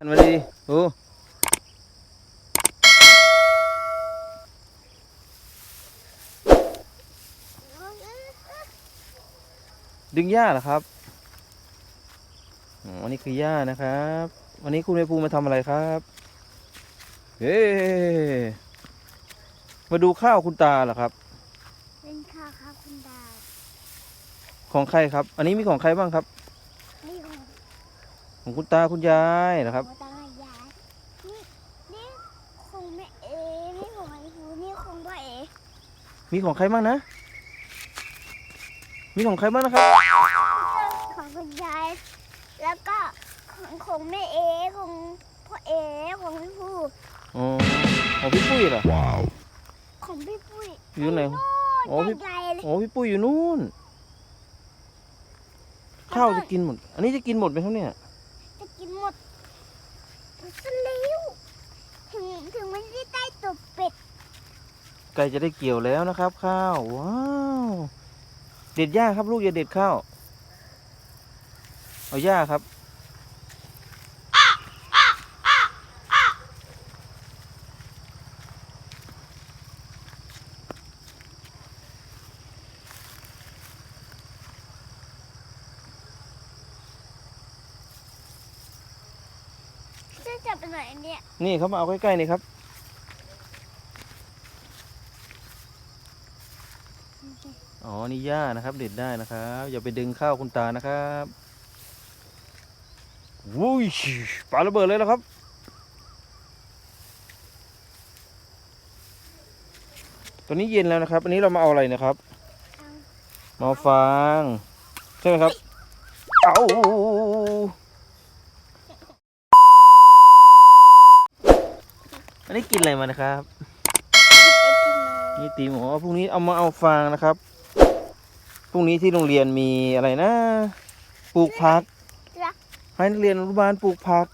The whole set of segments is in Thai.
หันมาดีโอ้ดึงหญ้าเหรอครับอ๋ออันนี้คือหญ้านะครับ วันนี้คุณไปภูมิมาทำอะไรครับเฮ้มาดูข้าวคุณตาเหรอครับ เป็นข้าวครับคุณดาวของใครครับ อันนี้มีของใครบ้างครับนี่ของ ของคุณตาคุณยายเหรอครับโมตังยายนี่นี่ของแม่เอนี่ของไอ้ฟูนี่ของพ่อเอมีของใครบ้างนะ มีของใครบ้างนะครับ ของคุณยายแล้วก็ของของแม่เอของพ่อเอของพี่ฟูอ๋อ ของพี่ปุ้ยเหรอ Wow. ของพี่ปุ้ยอยู่ไหนโอ้โอ้พี่พี่ ใหญ่เลยโอ้พี่ปุ้ยอยู่นู่น ข้าวจะกินหมด อันนี้จะกินหมดไหมครับเนี่ยจะกินหมด ก็เร็วถึงถึงมันได้ใต้ตบเป็ดไก่จะได้เกี่ยวแล้วนะครับ ข้าว ว้าว เด็ดหญ้าครับลูกอย่าเด็ดข้าว เอาหญ้าครับ จะจับไปไหนเนี่ยนี่เขามาเอาใกล้ๆนี่ครับ อ๋อ นี่หญ้านะครับ เด็ดได้นะครับ อย่าไปดึงข้าวคุณตานะครับวุ้ยปาระเบิดเลยแล้วครับ ตอนนี้เย็นแล้วนะครับ อันนี้เรามาเอาอะไรนะครับ มาเอาฟาง ใช่ไหมครับ เอา อันนี้กินอะไรมานะครับไอ้กินเลยนี่ตีหมูพรุ่งนี้เอามาเอาฟางนะครับ พรุ่งนี้ที่โรงเรียนมีอะไรนะ ปลูกผัก ให้นักเรียนอนุบาลปลูกผัก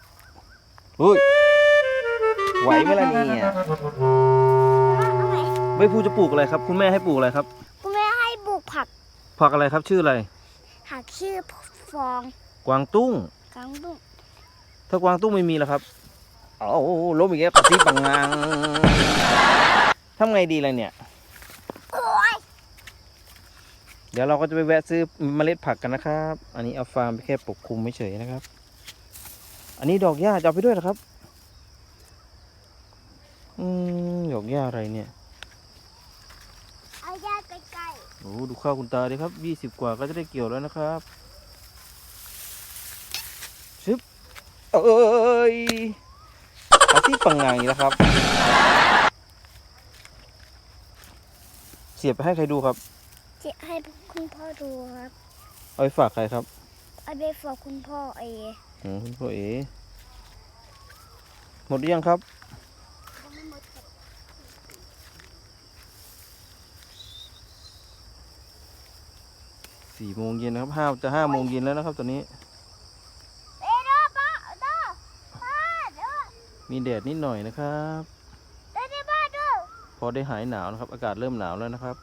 อุ้ย ไหวไหมล่ะเนี่ยเอาไหมไม่พูดจะปลูกอะไรครับ คุณแม่ให้ปลูกอะไรครับ คุณแม่ให้ปลูกผัก ผักอะไรครับชื่ออะไร ผักชื่อฟอง กวางตุ้งกังบุ้ง ถ้ากวางตุ้งไม่มีแล้วครับ เอาล้มอีกแล้วกระซิบปังงางทำไงดีล่ะเนี่ยโอ้ยเดี๋ยวเราก็จะไปแวะซื้อเมล็ดผักกันนะครับ อันนี้เอาฟาร์มไปแค่ปกคลุมไม่เฉยๆนะครับ อันนี้ดอกหญ้าจะเอาไปด้วยเหรอครับ อืมดอกหญ้าอะไรเนี่ยเอายาใกล้โอ้ดูข้าวคุณตาดิครับยี่สิบกว่าก็จะได้เกี่ยวแล้วนะครับชึบเอ้ยอา ที่ปังงางอีกแล้วครับ เสียบไปให้ใครดูครับๆจะให้คุณพ่อดูครับ เอาไปฝากใครครับเอาไปฝากคุณพ่อเออืมคุณพ่อเอ๋หมดหรือยังครับ สี่โมงเย็นนะครับห้าจะห้าโมงเย็นแล้วนะครับตอนนี้ เอ้ยดูป้าดูป้าดู มีแดดนิดหน่อยนะครับดูดิป้าดูพอได้หายหนาวนะครับ อากาศเริ่มหนาวแล้วนะครับ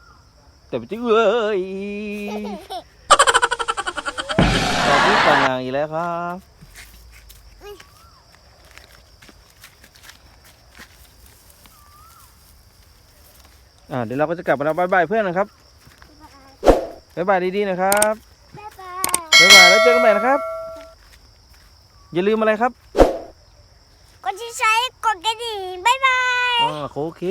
แต่ไปจิ้งเอ้ยตอนนี้ต่างงานอีกแล้วครับอ่าเดี๋ยวเราก็จะกลับมาแล้วบายบายเพื่อนนะครับบายบายดีๆนะครับบ๊ายบายบายบายแล้วเจอกันใหม่นะครับ อย่าลืมอะไรครับกดที่ใช้ก ดกระดิ่งบ๊ายบาย อ่าโอเค